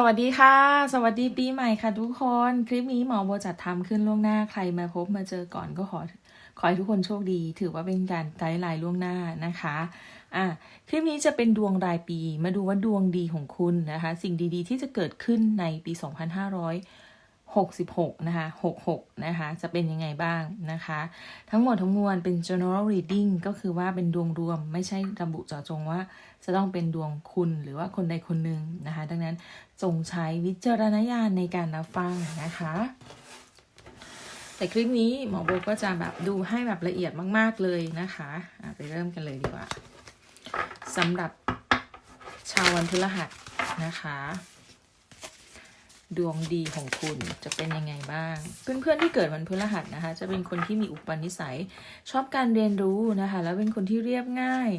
สวัสดีค่ะ สวัสดีปีใหม่ค่ะทุกคน คลิปนี้หมอโบจัดทำขึ้นล่วงหน้าใครมาพบมาเจอก่อนก็ขอขอให้ทุกคนโชคดี ถือว่าเป็นการไกด์ไลน์ล่วงหน้านะคะอะคลิปนี้จะเป็นดวงรายปีมาดูว่าดวงดีของคุณนะคะ สิ่งดีๆ ที่จะเกิดขึ้นในปี 2500 66 นะคะ 66 นะคะ จะเป็นยังไงบ้างนะคะ ทั้งหมดทั้งมวลเป็น general reading ก็คือว่าเป็นดวงรวม ไม่ใช่ระบุเจาะจงว่าจะต้องเป็นดวงคุณหรือว่าคนใดคนหนึ่งนะคะ ดังนั้นจงใช้วิจารณญาณในการรับฟังนะคะ แต่คลิปนี้หมอโบก็จะแบบดูให้แบบละเอียดมาก ๆ เลยนะคะะไปเริ่มกันเลยดีกว่าสำหรับชาววันพฤหัสนะคะ ดวงดีของคุณจะเป็นยังไงบ้าง เพื่อนๆที่เกิดวันพฤหัสนะคะ จะเป็นคนที่มีอุปนิสัย ชอบการเรียนรู้นะคะ แล้วเป็นคนที่เรียบง่าย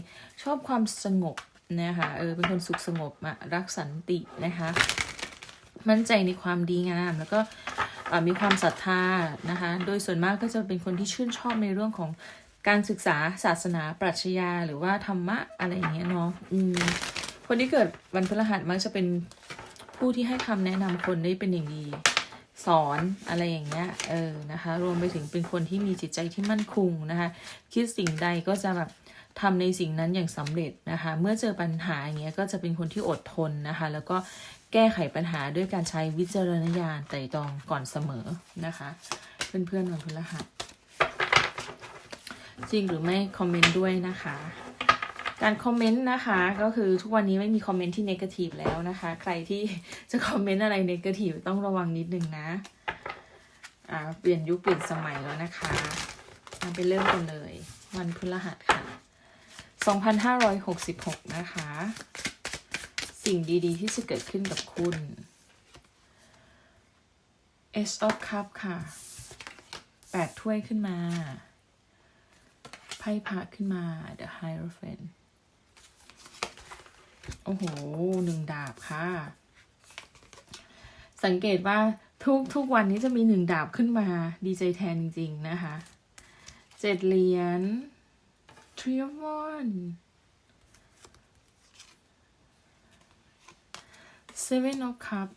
ชอบความสงบนะคะเออเป็นคนสุขสงบอะรักสันตินะคะ มั่นใจในความดีงามแล้วก็มีความศรัทธานะคะ โดยส่วนมากก็จะเป็นคนที่ชื่นชอบในเรื่องของการศึกษาศาสนาปรัชญาหรือว่าธรรมะอะไรอย่างเงี้ยเนาะคนที่เกิดวันพฤหัสมักจะเป็น ผู้ที่ให้คำแนะนำคนได้เป็นอย่างดี สอนอะไรอย่างเงี้ยเออนะคะรวมไปถึงเป็นคนที่มีจิตใจที่มั่นคงนะคะคิดสิ่งใดก็จะแบบทำในสิ่งนั้นอย่างสำเร็จนะคะเมื่อเจอปัญหาอย่างเงี้ยก็จะเป็นคนที่อดทนนะคะแล้วก็แก้ไขปัญหาด้วยการใช้วิจารณญาณไต่ตองก่อนเสมอนะคะเพื่อนๆวันพฤหัสจริงหรือไม่คอมเมนต์ด้วยนะคะ การคอมเมนต์นะคะ ก็คือทุกวันนี้ไม่มีคอมเมนต์ที่เนกาทีฟแล้วนะคะ ใครที่จะคอมเมนต์อะไรเนกาทีฟต้องระวังนิดนึงนะอ่าเปลี่ยนยุคเปลี่ยนสมัยแล้วนะคะมาไปเริ่มกันเลย วันพฤหัสค่ะ 2566 นะคะ สิ่งดีๆ ที่จะเกิดขึ้นกับคุณ Ace of Cup ค่ะแปดถ้วยขึ้นมา ไพ่พระขึ้นมา The Hierophant โอ้โหหนึ่งดาบค่ะ สังเกตว่าทุกทุกวันนี้จะมีหนึ่งดาบขึ้นมา ดีใจแทนจริง ๆ นะคะเจ็ดเหรียญ Three of Wands Seven of Cup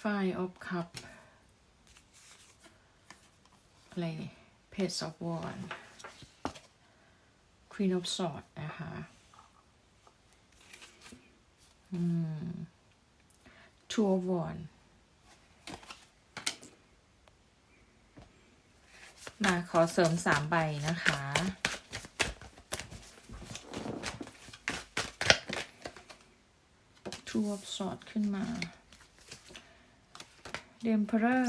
Five of Cup อะไรเนี่ย Page of Wands Queen of Swords นะคะ Two of Wands มาขอเสริมสามใบนะคะ Two of Swords ขึ้นมา The Emperor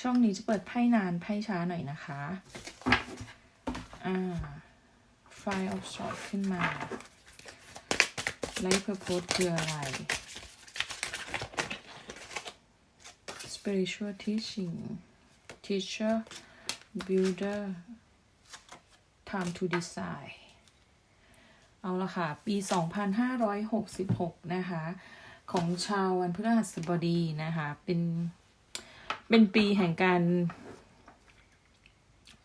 ช่องนี้จะเปิดไพ่นานไพ่ช้าหน่อยนะคะ อ่า Five of Swords ขึ้นมา Life Purpose คืออะไร Spiritual Teaching Teacher Builder Time to Decide เอาละค่ะ ปี 2566 นะคะ ของชาววันพฤหัสบดีนะคะ เป็น เป็นปีแห่งการ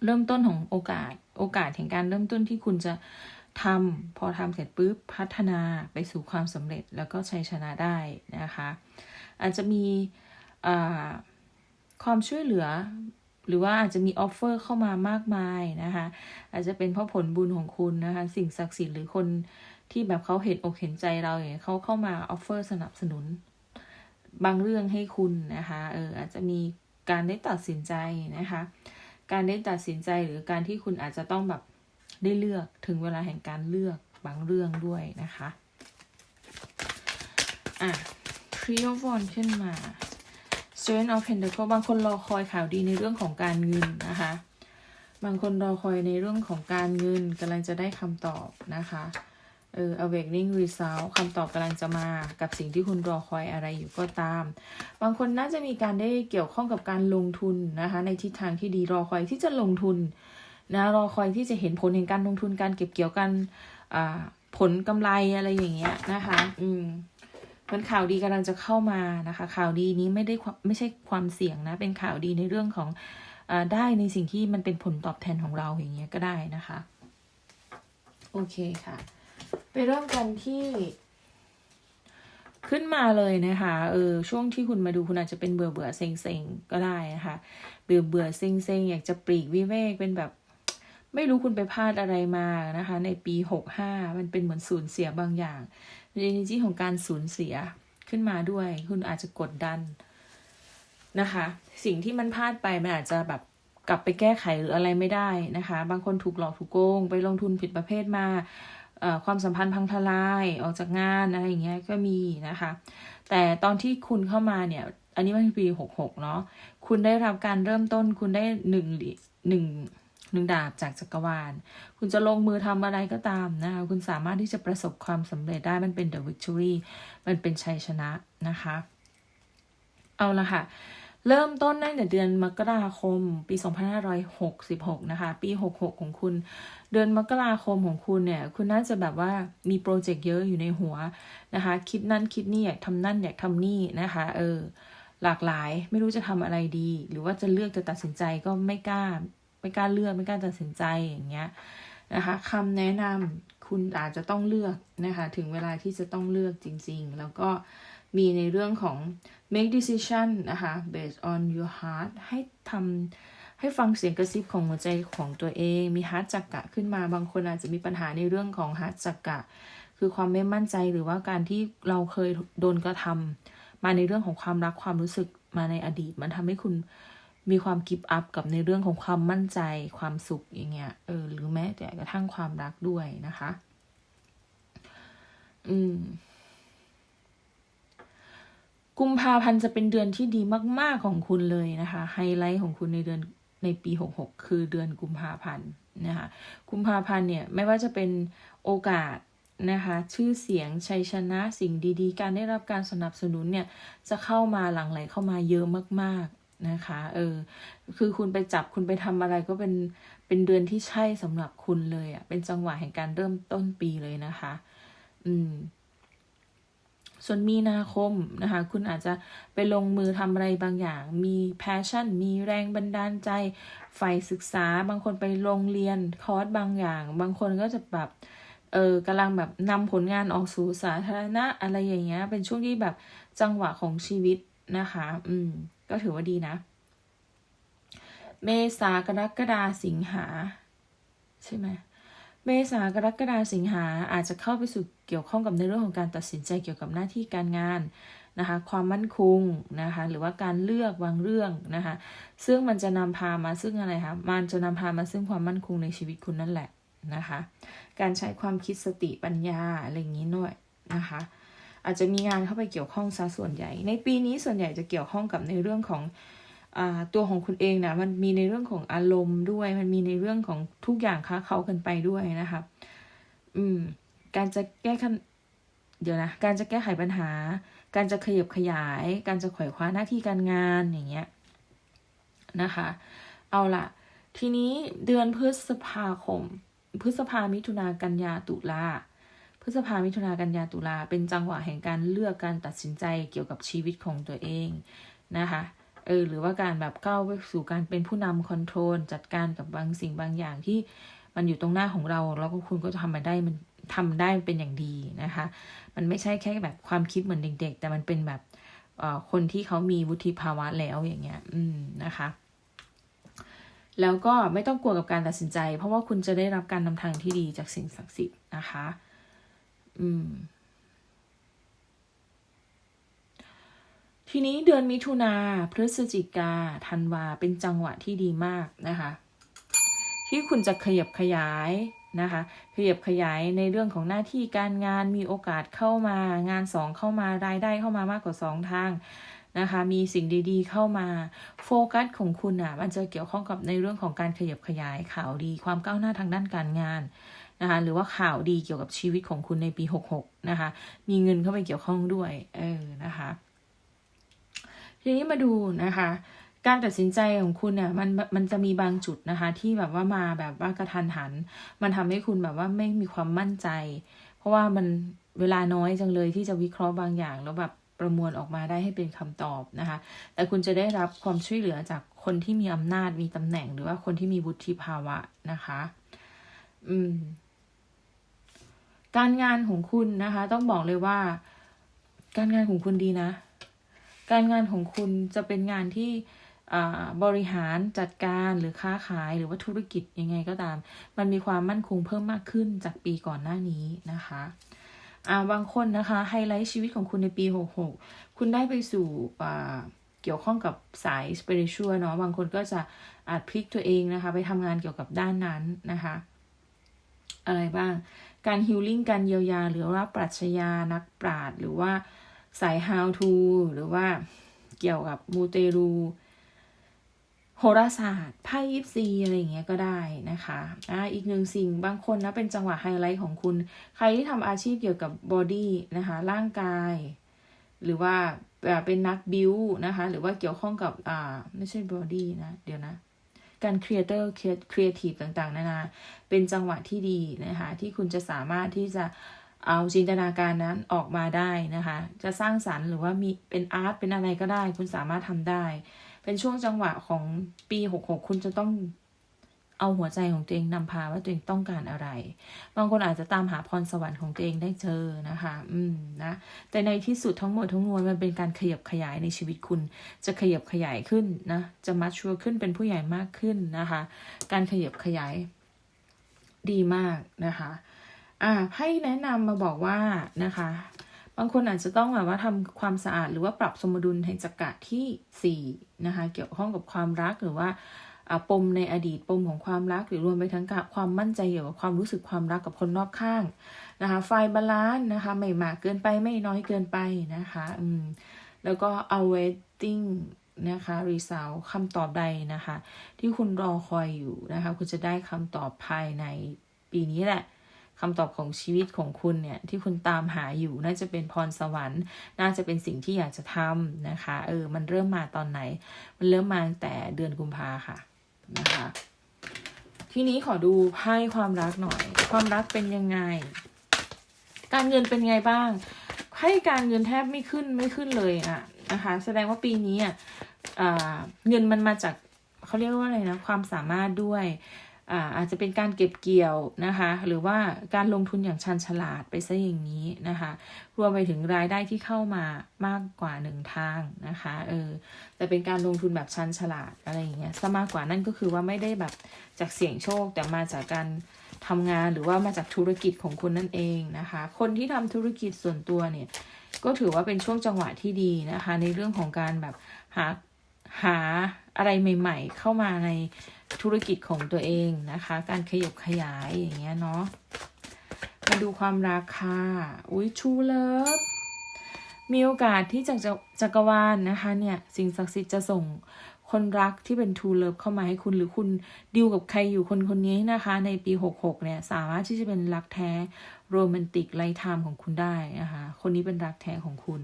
เริ่มต้นของโอกาส โอกาสแห่งการเริ่มต้นที่คุณจะ ทำพอทำเสร็จปุ๊บพัฒนาไปสู่ความสำเร็จแล้วก็ชัยชนะได้นะคะ อาจจะมีความช่วยเหลือ หรือว่าอาจจะมีออฟเฟอร์เข้ามามากมายนะคะ อาจจะเป็นเพราะผลบุญของคุณนะคะ สิ่งศักดิ์สิทธิ์หรือคนที่แบบเขาเห็นอกเห็นใจเราอย่างเขาเข้ามาออฟเฟอร์สนับสนุน บางเรื่องให้คุณนะคะเอออาจจะมีการได้ตัดสินใจนะคะ การได้ตัดสินใจหรือการที่คุณอาจจะต้องแบบ ได้เลือกถึงเวลาแห่งการเลือกบางเรื่องด้วยนะคะ อะ Three of Wands ขึ้นมา Seven of Pentacles บางคนรอคอยข่าวดีในเรื่องของการเงินนะคะ บางคนรอคอยในเรื่องของการเงินกำลังจะได้คำตอบนะคะเออ awakening result คำตอบกำลังจะมากับสิ่งที่คุณรอคอยอะไรอยู่ก็ตาม บางคนน่าจะมีการได้เกี่ยวข้องกับการลงทุนนะคะ ในทิศทางที่ดีรอคอยที่จะลงทุน นะรอคอยที่จะเห็นผลแห่งการลงทุนการเก็บเกี่ยวกันผลกำไรอะไรอย่างเงี้ยนะคะ อืมมันข่าวดีกำลังจะเข้ามานะคะ ข่าวดีนี้ไม่ได้ไม่ใช่ความเสี่ยงนะ เป็นข่าวดีในเรื่องของอได้ในสิ่งที่มันเป็นผลตอบแทนของเราอย่างเงี้ยก็ได้นะคะ โอเคค่ะ ไปเริ่มกันที่ขึ้นมาเลยนะคะ เออ ช่วงที่คุณมาดูคุณอาจจะเป็นเบื่อเบื่อเซ็งเซ็งก็ได้นะคะ เบื่อเบื่อเซ็งเซ็งอยากจะปลีกวิเวกเป็นแบบ ไม่รู้คุณไปพลาดอะไรมานะคะ ในปีหกห้ามันเป็นเหมือนสูญเสียบางอย่างในนิจิของการสูญเสียขึ้นมาด้วย คุณอาจจะกดดันนะคะ สิ่งที่มันพลาดไปมันอาจจะแบบกลับไปแก้ไขหรืออะไรไม่ได้นะคะ บางคนถูกหลอกถูกโกง ไปลงทุนผิดประเภทมาความสัมพันธ์พังทลายออกจากงานอะไรอย่างเงี้ยก็มีนะคะ แต่ตอนที่คุณเข้ามาเนี่ย อันนี้มันปีหกหกเนาะคุณได้รับการเริ่มต้นคุณได้หนึ่งเหรียญหนึ่ง หนึ่งดาบจากจักรวาล คุณจะลงมือทำอะไรก็ตามนะคะคุณสามารถที่จะประสบความสำเร็จได้มันเป็น the victory มันเป็นชัยชนะนะคะ เอาละค่ะ เริ่มต้นตั้งแต่เดือนมกราคม ปี 2566 นะคะ ปี 66 ของคุณ เดือนมกราคมของคุณเนี่ย คุณน่าจะแบบว่ามีโปรเจกต์เยอะอยู่ในหัวนะคะ คิดนั่นคิดนี่อยากทำนั่นอยากทำนี่นะคะ เออหลากหลายไม่รู้จะทำอะไรดี หรือว่าจะเลือกจะตัดสินใจก็ไม่กล้า ไม่กล้าเลือกไม่กล้าตัดสินใจอย่างเงี้ยนะคะคำแนะนำคุณอาจจะต้องเลือกนะคะถึงเวลาที่จะต้องเลือกจริง ๆ แล้วก็มีในเรื่องของ make decision นะคะ based on your heart ให้ทำให้ฟังเสียงกระซิบของหัวใจของตัวเอง มี heart จักกะขึ้นมาบางคนอาจจะมีปัญหาในเรื่องของ heart จักกะ คือความไม่มั่นใจหรือว่าการที่เราเคยโดนกระทำมาในเรื่องของความรักความรู้สึกมาในอดีต มันทำให้คุณ มีความกิฟต์อัพกับในเรื่องของความมั่นใจความสุขอย่างเงี้ยเออหรือแม้แต่กระทั่งความรักด้วยนะคะ อืม กุมภาพันธ์จะเป็นเดือนที่ดีมาก ๆของคุณเลยนะคะ ไฮไลท์ของคุณในเดือนในปี66คือเดือนกุมภาพันธ์นะคะกุมภาพันธ์เนี่ยไม่ว่าจะเป็นโอกาสนะคะชื่อเสียงชัยชนะสิ่งดีๆ การได้รับการสนับสนุนเนี่ยจะเข้ามาหลั่งไหลเข้ามาเยอะมากๆ นะคะ เออ คือคุณไปจับคุณไปทำอะไรก็เป็นเป็นเดือนที่ใช่สำหรับคุณเลยอะ่ะ เป็นจังหวะแห่งการเริ่มต้นปีเลยนะคะ อืม ส่วนมีนาคมนะคะ คุณอาจจะไปลงมือทำอะไรบางอย่าง มี passion มีแรงบันดาลใจใฝ่ศึกษา บางคนไปโรงเรียนคอร์สบางอย่าง บางคนก็จะแบบเออกำลังแบบนำผลงานออกสู่สาธารณะอะไรอย่างเงี้ย เป็นช่วงที่แบบจังหวะของชีวิตนะคะ อืม ก็ถือว่าดีนะ เมษากรกฎาสิงหา ใช่ไหมเมษากรกฎาสิงหาอาจจะเข้าไปสู่เกี่ยวข้องกับในเรื่องของการตัดสินใจเกี่ยวกับหน้าที่การงานนะคะความมั่นคงนะคะหรือว่าการเลือกบางเรื่องนะคะซึ่งมันจะนำพามาซึ่งอะไรคะมันจะนำพามาซึ่งความมั่นคงในชีวิตคุณนั่นแหละนะคะการใช้ความคิดสติปัญญาอะไรอย่างนี้หน่อยนะคะ อาจจะมีงานเข้าไปเกี่ยวข้องซะส่วนใหญ่ ในปีนี้ส่วนใหญ่จะเกี่ยวข้องกับในเรื่องของอตัวของคุณเองนะมันมีในเรื่องของอารมณ์ด้วย มันมีในเรื่องของทุกอย่างค้าเขากันไปด้วยนะคะอืม การจะแก้คันเดี๋ยวนะ การจะแก้ไขปัญหา การจะขยับขยาย การจะขวายคว้าหน้าที่การงานอย่างเงี้ยนะคะ เอาละทีนี้เดือนพฤษภาคม พฤษภามิถุนากันยาตุลา พฤษภามิถุนากันยาตุลาเป็นจังหวะแห่งการเลือกการตัดสินใจเกี่ยวกับชีวิตของตัวเองนะคะเออหรือว่าการแบบก้าวไปสู่การเป็นผู้นำคอนโทรลจัดการกับบางสิ่งบางอย่างที่มันอยู่ตรงหน้าของเรา แล้วก็คุณก็ทำมาได้มันทำได้เป็นอย่างดีนะคะ มันไม่ใช่แค่แบบความคิดเหมือนเด็ก ๆ แต่มันเป็นแบบเอ่อคนที่เขามีวุฒิภาวะแล้วอย่างเงี้ย อืมนะคะ แล้วก็ไม่ต้องกลัวกับการตัดสินใจ เพราะว่าคุณจะได้รับการนำทางที่ดีจากสิ่งศักดิ์สิทธิ์นะคะ อืม ทีนี้เดือนมิถุนาพฤศจิกาธันวาเป็นจังหวะที่ดีมากนะคะ ที่คุณจะขยับขยายนะคะขยับขยายในเรื่องของหน้าที่การงานมีโอกาสเข้ามางานสองเข้ามารายได้เข้ามามากกว่าสองทางนะคะ มีสิ่งดีๆเข้ามาโฟกัสของคุณอะ มันจะเกี่ยวข้องกับในเรื่องของการขยับขยายข่าวดี ความก้าวหน้าทางด้านการงาน นะคะหรือว่าข่าวดีเกี่ยวกับชีวิตของคุณในปี 66 นะคะ มีเงินเข้าไปเกี่ยวข้องด้วยเออนะคะทีนี้มาดูนะคะการตัดสินใจของคุณเนี่ยมันมันจะมีบางจุดนะคะ ที่แบบว่ามาแบบว่ากระทันหัน มันทำให้คุณแบบว่าไม่มีความมั่นใจ เพราะว่ามันเวลาน้อยจังเลยที่จะวิเคราะห์บางอย่าง แล้วแบบประมวลออกมาได้ให้เป็นคำตอบนะคะ แต่คุณจะได้รับความช่วยเหลือจากคนที่มีอำนาจมีตำแหน่ง หรือว่าคนที่มีวุฒิภาวะนะคะ อืม การงานของคุณนะคะ ต้องบอกเลยว่า การงานของคุณดีนะ การงานของคุณจะเป็นงานที่บริหารจัดการหรือค้าขายหรือว่าธุรกิจยังไงก็ตาม มันมีความมั่นคงเพิ่มมากขึ้นจากปีก่อนหน้านี้นะคะาบางคนนะคะไฮไลท์ชีวิตของคุณในปี 66 คุณได้ไปสู่เกี่ยวข้องกับสายสเปริชวเนาะบางคนก็จะอาจพลิกตัวเองนะคะ ไปทำงานเกี่ยวกับด้านนั้นนะคะ อะไรบ้าง การฮิลลิ่งการเยียวยา หรือว่าปรัชญานักปราชญ์หรือว่าสาย how to หรือว่าเกี่ยวกับมูเตรู โหราศาสตร์ไพ่ยิปซีอะไรอย่างเงี้ยก็ได้นะคะอ่าอีกหนึ่งสิ่งบางคนนะเป็นจังหวะไฮไลท์ของคุณ ใครที่ทำอาชีพเกี่ยวกับบอดี้นะคะร่างกาย หรือว่าแบบเป็นนักบิวนะคะ หรือว่าเกี่ยวข้องกับอ่าไม่ใช่บอดี้นะ เดี๋ยวนะ การครีเอเตอร์ครีเอทีฟต่างๆ นานา เป็นจังหวะที่ดีนะคะ ที่คุณจะสามารถที่จะเอาจินตนาการนั้นออกมาได้นะคะ จะสร้างสรรค์หรือว่ามีเป็นอาร์ตเป็นอะไรก็ได้ คุณสามารถทำได้ เป็นช่วงจังหวะของปี 66 คุณจะต้อง เอาหัวใจของตัวเองนำพาว่าตัวเองต้องการอะไร บางคนอาจจะตามหาพรสวรรค์ของตัวเองได้เจอนะคะ อืมนะ แต่ในที่สุดทั้งหมดทั้งมวลมันเป็นการขยับขยายในชีวิตคุณ จะขยับขยายขึ้นนะ จะมาชัวขึ้นเป็นผู้ใหญ่มากขึ้นนะคะ การขยับขยายดีมากนะคะ อ่าให้แนะนำมาบอกว่านะคะบางคนอาจจะต้องแบบว่าทำความสะอาดหรือว่าปรับสมดุลในจักระที่สี่นะคะเกี่ยวข้องกับความรักหรือว่า ปมในอดีตปมของความรักหรือรวมไปทั้งกับความมั่นใจเกี่ยวกับความรู้สึกความรักกับคนรอบข้างนะคะไฟบาลานซ์นะคะไม่มากเกินไปไม่น้อยเกินไปนะคะอืมแล้วก็ awaiting นะคะรีซาคำตอบใดนะคะ ที่คุณรอคอยอยู่นะคะ คุณจะได้คำตอบภายในปีนี้แหละคำตอบของชีวิตของคุณเนี่ย ที่คุณตามหาอยู่น่าจะเป็นพรสวรรค์ น่าจะเป็นสิ่งที่อยากจะทำนะคะ เออ มันเริ่มมาตอนไหน มันเริ่มมาตั้งแต่เดือนกุมภาค่ะ นะคะ ทีนี้ขอดูไพ่ความรักหน่อย ความรักเป็นยังไง การเงินเป็นไงบ้างไพ่การเงินแทบไม่ขึ้นไม่ขึ้นเลยอะนะคะ แสดงว่าปีนี้อะอ่าเงินมันมาจากเขาเรียกว่าอะไรนะความสามารถด้วย อาจจะเป็นการเก็บเกี่ยวนะคะ หรือว่าการลงทุนอย่างชันฉลาดไปซะอย่างนี้นะคะ รวมไปถึงรายได้ที่เข้ามามากกว่าหนึ่งทางนะคะเออแต่เป็นการลงทุนแบบชันฉลาดอะไรอย่างเงี้ยซะมากกว่านั่นก็คือว่าไม่ได้แบบจากเสี่ยงโชคแต่มาจากการทำงานหรือว่ามาจากธุรกิจของคุณนั่นเองนะคะ คนที่ทำธุรกิจส่วนตัวเนี่ยก็ถือว่าเป็นช่วงจังหวะที่ดีนะคะ ในเรื่องของการแบบหา หาอะไรใหม่ ๆ เข้ามาในธุรกิจของตัวเองนะคะ การขยบขยายอย่างเงี้ยเนาะมาดูความราคาอุ้ยชูเลิฟมีโอกาสที่จากจ,จักรวาลนะคะ เนี่ย สิ่งศักดิ์สิทธิ์จะส่งคนรักที่เป็นทูเลิฟเข้ามาให้คุณหรือคุณดิวกับใครอยู่คนคนนี้นะคะ ในปี 66 เนี่ย สามารถที่จะเป็นรักแท้โรแมนติกไลท์ไทม์ของคุณได้นะคะ คนนี้เป็นรักแท้ของคุณ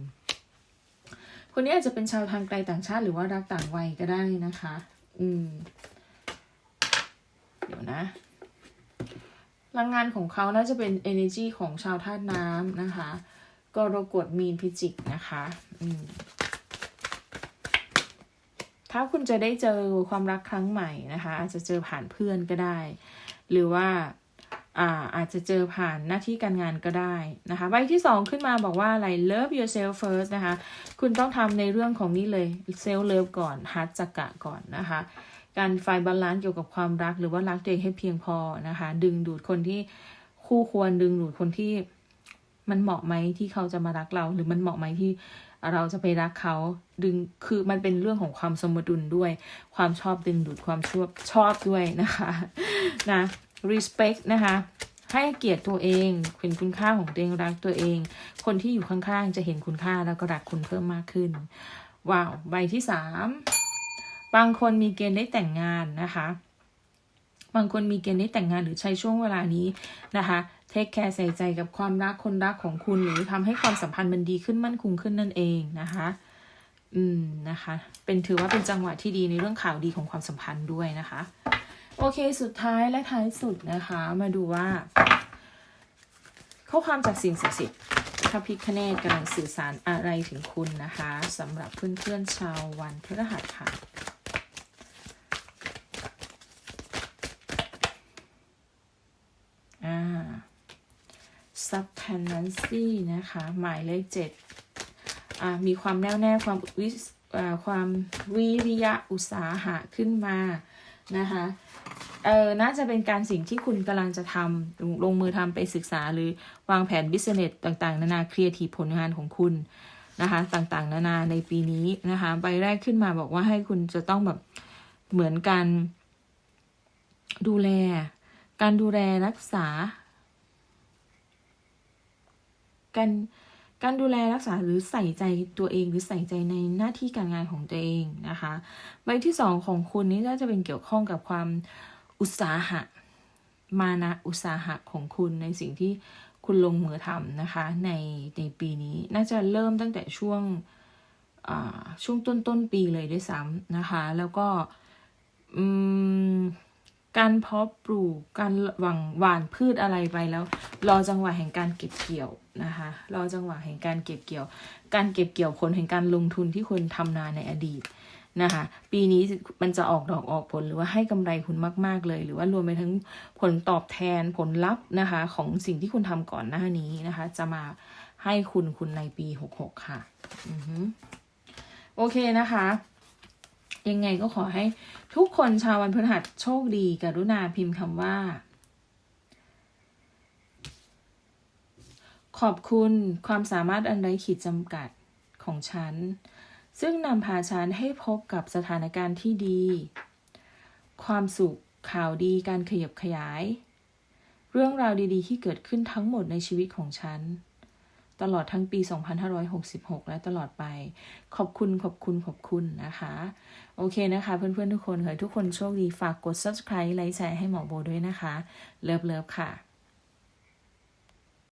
คนนี้อาจจะเป็นชาวทางไกลต่างชาติหรือว่ารักต่างวัยก็ได้นะคะ อืม เดี๋ยวนะพลังงานของเขาน่าจะเป็น energy ของชาวธาตุน้ำนะคะ กรกฎมีนพิจิกนะคะอืมถ้าคุณจะได้เจอความรักครั้งใหม่นะคะ อาจจะเจอผ่านเพื่อนก็ได้ หรือว่า อาอาจจะเจอผ่านหน้าที่การงานก็ได้นะคะใบที่สองขึ้นมาบอกว่าอะไร love yourself first นะคะ คุณต้องทำในเรื่องของนี้เลย self love ก่อน heart จักะก่อนนะคะ การไฟบาลานซ์เกี่ยวกับความรักหรือว่ารักตัวเองให้เพียงพอนะคะ ดึงดูดคนที่คู่ควรดึงดูดคนที่มันเหมาะไหมที่เขาจะมารักเรา หรือมันเหมาะไหมที่เราจะไปรักเขาดึงคือมันเป็นเรื่องของความสมดุลด้วย ความชอบดึงดูดความชอบชอบด้วยนะคะ นะ respect นะคะให้เกียรติตัวเองเห็นคุณค่าของตัวเองรักตัวเอง คนที่อยู่ข้างๆ จะเห็นคุณค่าแล้วก็รักคุณเพิ่มมากขึ้น ว้าว ใบที่สามบางคนมีเกณฑ์ได้แต่งงานนะคะ บางคนมีเกณฑ์ได้แต่งงานหรือใช้ช่วงเวลานี้นะคะเทคแคร์ใส่ใจกับความรักคนรักของคุณหรือทำให้ความสัมพันธ์มันดีขึ้นมั่นคงขึ้นนั่นเองนะคะ อืมนะคะ เป็นถือว่าเป็นจังหวะที่ดีในเรื่องข่าวดีของความสัมพันธ์ด้วยนะคะ โอเคสุดท้ายและท้ายสุดนะคะ มาดูว่า ข้อความจากสิ่งศักดิ์สิทธิ์พระพิคเนตกำลังสื่อสารอะไรถึงคุณนะคะสำหรับเพื่อนๆชาววันพฤหัสค่ะอ่า subtenancy นะคะ หมายเลขเจ็ดอ่ามีความแน่วแน่ความวิความวิริยะอุตสาหะขึ้นมานะคะ เออน่าจะเป็นการสิ่งที่คุณกำลังจะทำลงลงมือทำไปศึกษาหรือวางแผนบิสเนสต่างๆ นานาครีเอทีฟผลงานของคุณนะคะต่างๆ นานาในปีนี้นะคะใบแรกขึ้นมาบอกว่าให้คุณจะต้องแบบเหมือนกันดูแล การดูแลรักษา การการดูแลรักษาหรือใส่ใจตัวเองหรือใส่ใจในหน้าที่การงานของตัวเองนะคะ ใบที่สองของคุณนี่น่าจะเป็นเกี่ยวข้องกับความ อุตสาหะ มานะอุตสาหะของคุณในสิ่งที่คุณลงมือทำนะคะ ในในปีนี้น่าจะเริ่มตั้งแต่ช่วงอ่าช่วงต้นต้นปีเลยด้วยซ้ำนะคะ แล้วก็การเพาะปลูกการหว่างหว่านพืชอะไรไปแล้ว รอจังหวะแห่งการเก็บเกี่ยวนะคะรอจังหวะแห่งการเก็บเกี่ยว การเก็บเกี่ยวผลแห่งการลงทุนที่คุณทำนาในอดีต นะคะ ปีนี้มันจะออกดอกออกผลหรือว่าให้กำไรคุณมาก ๆ เลย หรือว่ารวมไปทั้งผลตอบแทนผลลัพธ์นะคะ ของสิ่งที่คุณทำก่อนหน้านี้นะคะ จะมาให้คุณคุณในปี66ค่ะอือโอเคนะคะยังไงก็ขอให้ทุกคนชาววันพฤหัสโชคดีกรุณาพิมพ์คำว่า ขอบคุณความสามารถอันไร้ขีดจำกัดของฉัน ซึ่งนำพาฉันให้พบกับสถานการณ์ที่ดี ความสุข ข่าวดีการขยับขยาย เรื่องราวดีๆ ที่เกิดขึ้นทั้งหมดในชีวิตของฉัน ตลอดทั้งปี 2566 และตลอดไป ขอบคุณขอบคุณขอบคุณนะคะ โอเคนะคะ เพื่อนๆ ทุกคนขอให้ทุกคนโชคดีฝากกด subscribe ไลค์แชร์ให้หมอโบด้วยนะคะ เลิฟเลิฟค่ะ